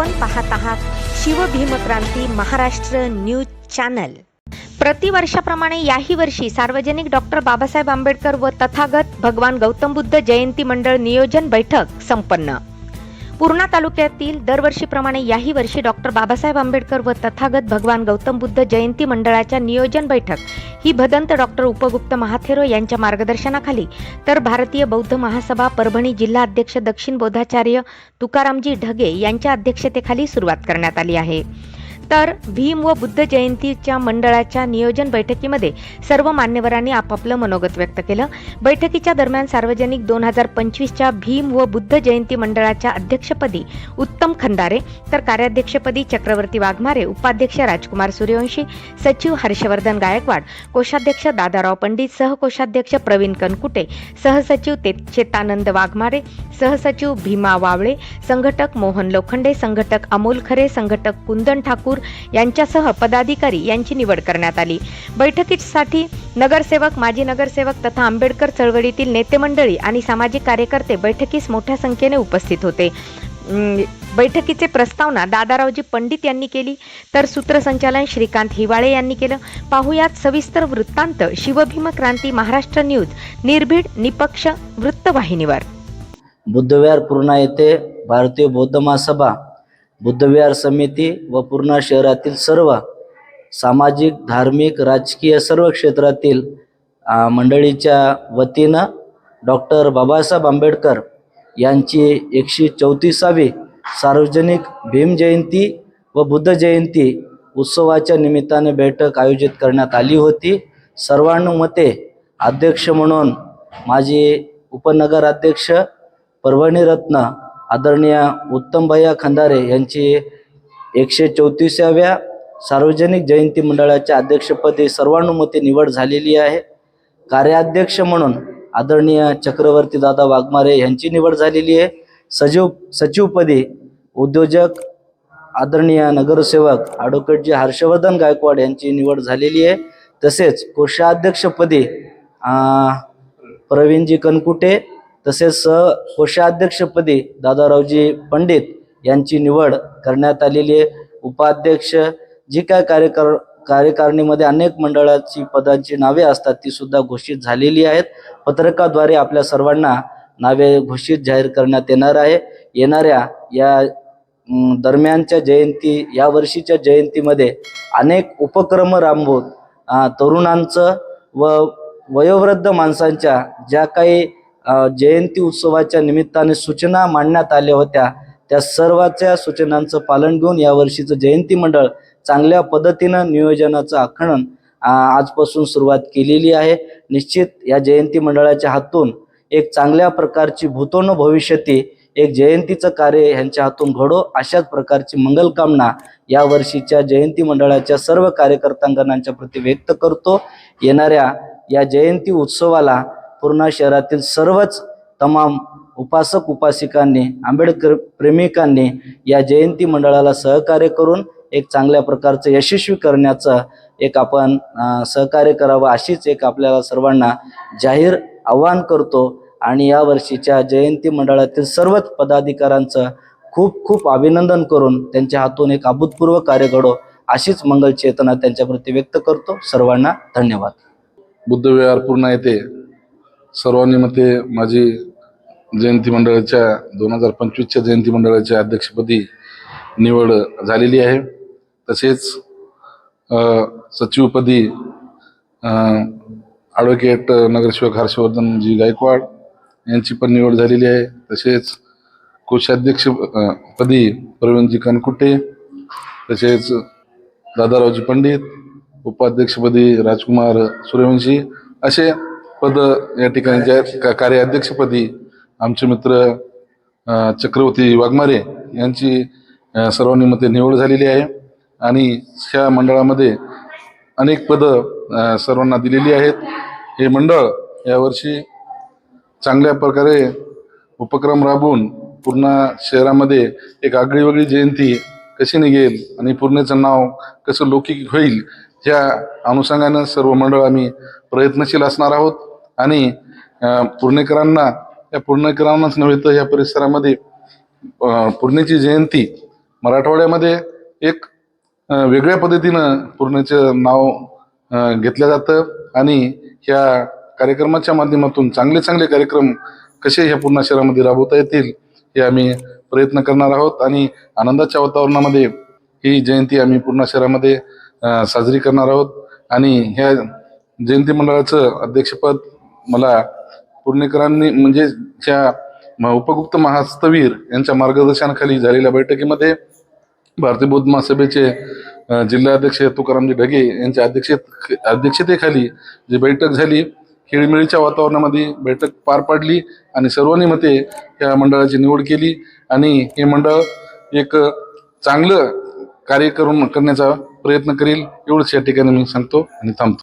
आपण पाहत आहात शिवभीमक्रांती महाराष्ट्र न्यूज चॅनल. प्रतिवर्षाप्रमाणे याही वर्षी सार्वजनिक डॉक्टर बाबासाहेब आंबेडकर व तथागत भगवान गौतम बुद्ध जयंती मंडळ नियोजन बैठक संपन्न. पूर्णा तालुक्यातील दरवर्षीप्रमाणे याही वर्षी डॉक्टर बाबासाहेब आंबेडकर व तथागत भगवान गौतम बुद्ध जयंती मंडळाच्या नियोजन बैठक ही भदंत डॉक्टर उपगुप्त महाथेरो यांच्या मार्गदर्शनाखाली तर भारतीय बौद्ध महासभा परभणी जिल्हा अध्यक्ष दक्षिण बोधाचार्य तुकारामजी ढगे यांच्या अध्यक्षतेखाली सुरुवात करण्यात आली आहे. तर भीम व बुद्ध जयंतीच्या मंडळाच्या नियोजन बैठकीमध्ये सर्व मान्यवरांनी आपापलं मनोगत व्यक्त केलं. बैठकीच्या दरम्यान सार्वजनिक दोन हजार पंचवीसच्या भीम व बुद्ध जयंती मंडळाच्या अध्यक्षपदी उत्तम खंदारे तर कार्याध्यक्षपदी चक्रवर्ती वाघमारे उपाध्यक्ष राजकुमार सूर्यवंशी सचिव हर्षवर्धन गायकवाड कोषाध्यक्ष दादाराव पंडित सहकोषाध्यक्ष प्रवीण कनकुटे सहसचिव ते चेतानंद वाघमारे सहसचिव भीमा वावळे संघटक मोहन लोखंडे संघटक अमोल खरे संघटक कुंदन ठाकूर यांच्यासह पदाधिकारी यांची निवड करण्यात आली. बैठकीसाठी नगरसेवक माजी नगरसेवक तथा आंबेडकर चळवळीतील नेते मंडळी आणि सामाजिक कार्यकर्ते बैठकीस मोठ्या संख्येने उपस्थित होते. बैठकीचे प्रस्तावना दादारावजी पंडित यांनी केली तर सूत्रसंचालन श्रीकांत हिवाळे यांनी केलं. पाहुयात सविस्तर वृत्तांत शिवभीम क्रांती महाराष्ट्र न्यूज निर्भीड निपक्ष वृत्तवाहिनीवर. बुद्धविहार पूर्णा येथे भारतीय बौद्ध महासभा बुद्धविहार समिती व पूर्णा शहरातील सर्व सामाजिक धार्मिक राजकीय सर्व क्षेत्रातील मंडळीच्या वतीनं डॉक्टर बाबासाहेब आंबेडकर यांची एकशे चौतीसावी सार्वजनिक भीम जयंती व बुद्ध जयंती उत्सवाच्या निमित्ताने बैठक आयोजित करण्यात आली होती. सर्वानुमते अध्यक्ष म्हणून माझे उपनगराध्यक्ष परभणीरत्न आदरणीय उत्तमभैया खंदारे यांची एकशे चौतीसाव्या सार्वजनिक जयंती मंडळाच्या अध्यक्षपदी सर्वानुमते निवड झालेली आहे. कार्याध्यक्ष म्हणून आदरणीय चक्रवर्ती दादा वाघमारे यांची निवड झालेली आहे. सजीव सचिवपदी उद्योजक आदरणीय नगरसेवक ॲडव्होकेटजी हर्षवर्धन गायकवाड यांची निवड झालेली आहे. तसेच कोषाध्यक्षपदी प्रवीणजी कनकुटे तसेच सह कोषाध्यक्षपदी दादारावजी पंडित यांची निवड करण्यात आलेली आहे. उपाध्यक्ष जी काय कार्यकार कार्यकारिणीमध्ये अनेक मंडळाची पदांची नावे असतात ती सुद्धा घोषित झालेली आहेत. पत्रकाद्वारे आपल्या सर्वांना नावे घोषित जाहीर करण्यात येणार आहे. येणाऱ्या या दरम्यानच्या जयंती या वर्षीच्या जयंतीमध्ये अनेक उपक्रम राबवून तरुणांचं व वयोवृद्ध माणसांच्या ज्या काही जयंती उत्सवाच्या निमित्ताने सूचना मांडण्यात आल्या होत्या. त्या सर्वाच्या सूचनांचं पालन घेऊन यावर्षीचं जयंती मंडळ चांगल्या पद्धतीनं नियोजनाचं आखणन आजपासून सुरुवात केलेली आहे. निश्चित या जयंती मंडळाच्या हातून एक चांगल्या प्रकारची भूतोन भविष्यती एक जयंतीचं कार्य ह्यांच्या हातून घडो अशाच प्रकारची मंगलकामना या वर्षीच्या जयंती मंडळाच्या सर्व कार्यकर्तांगणांच्या प्रती व्यक्त करतो. येणाऱ्या या जयंती उत्सवाला पूर्णा शहरातील सर्वच तमाम उपासक उपासिकांनी आंबेडकर प्रेमिकांनी या जयंती मंडळाला सहकार्य करून एक चांगल्या प्रकारचं यशस्वी करण्याचं एक आपण सहकार्य करावं अशीच एक आपल्याला सर्वांना जाहीर आव्हान करतो. आणि या वर्षीच्या जयंती मंडळातील सर्वच पदाधिकाऱ्यांचं खूप खूप अभिनंदन करून त्यांच्या हातून एक अभूतपूर्व कार्य घडो अशीच मंगल चेतना त्यांच्याप्रती व्यक्त करतो. सर्वांना धन्यवाद. बुद्धविहार पूर्ण येथे सर्वांनी मते माझी जयंती मंडळाच्या दोन हजार पंचवीसच्या जयंती मंडळाच्या अध्यक्षपदी निवड झालेली आहे. तसेच सचिवपदी ॲडव्होकेट नगरसेवक हर्षवर्धनजी गायकवाड यांची पण निवड झालेली आहे. तसेच कोषाध्यक्षपदी पदी प्रवीणजी कनकुटे तसेच दादारावजी पंडित उपाध्यक्षपदी राजकुमार सूर्यवंशी असे पद या ठिकाणी ज्या का- कार्याध्यक्षपदी आमचे मित्र चक्रवर्ती वाघमारे यांची सर्वांनी मते निवड झालेली आहे. आणि ह्या मंडळामध्ये अनेक पदं सर्वांना दिलेली आहेत. हे मंडळ यावर्षी चांगल्या प्रकारे उपक्रम राबवून पूर्ण शहरामध्ये एक आगळीवेगळी जयंती कशी निघेल आणि पूर्णेचं नाव कसं लौकिक होईल ह्या अनुषंगानं सर्व मंडळ आम्ही प्रयत्नशील असणार आहोत. आणि अं, पुणेकरांना या पुणेकरांनाच नव्हे तर या परिसरामध्ये पूर्णेची जयंती मराठवाड्यामध्ये एक वेगळ्या पद्धतीनं पूर्णेचं नाव घेतलं जातं आणि ह्या कार्यक्रमाच्या माध्यमातून चांगले चांगले कार्यक्रम कसे ह्या पूर्णा शहरामध्ये राबवता येतील हे आम्ही प्रयत्न करणार आहोत आणि आनंदाच्या वातावरणामध्ये ही जयंती आम्ही पूर्णा शहरामध्ये साजरी करणार आहोत. आणि ह्या जयंती मंडळाचं अध्यक्षपद मला पुणेकरांनी म्हणजे ज्या उपगुप्त महास्तवीर यांच्या मार्गदर्शनाखाली झालेल्या बैठकीमध्ये भारतीय बौद्ध महासभेचे जिल्हाध्यक्ष तुकारामजी ढगे यांच्या अध्यक्ष अध्यक्षतेखाली जी बैठक झाली खेळीमेळीच्या वातावरणामध्ये बैठक पार पाडली आणि सर्वांनी मते या मंडळाची निवड केली आणि हे मंडळ एक चांगलं कार्य करून करण्याचा प्रयत्न करेल एवढंच या ठिकाणी मी सांगतो आणि थांबतो.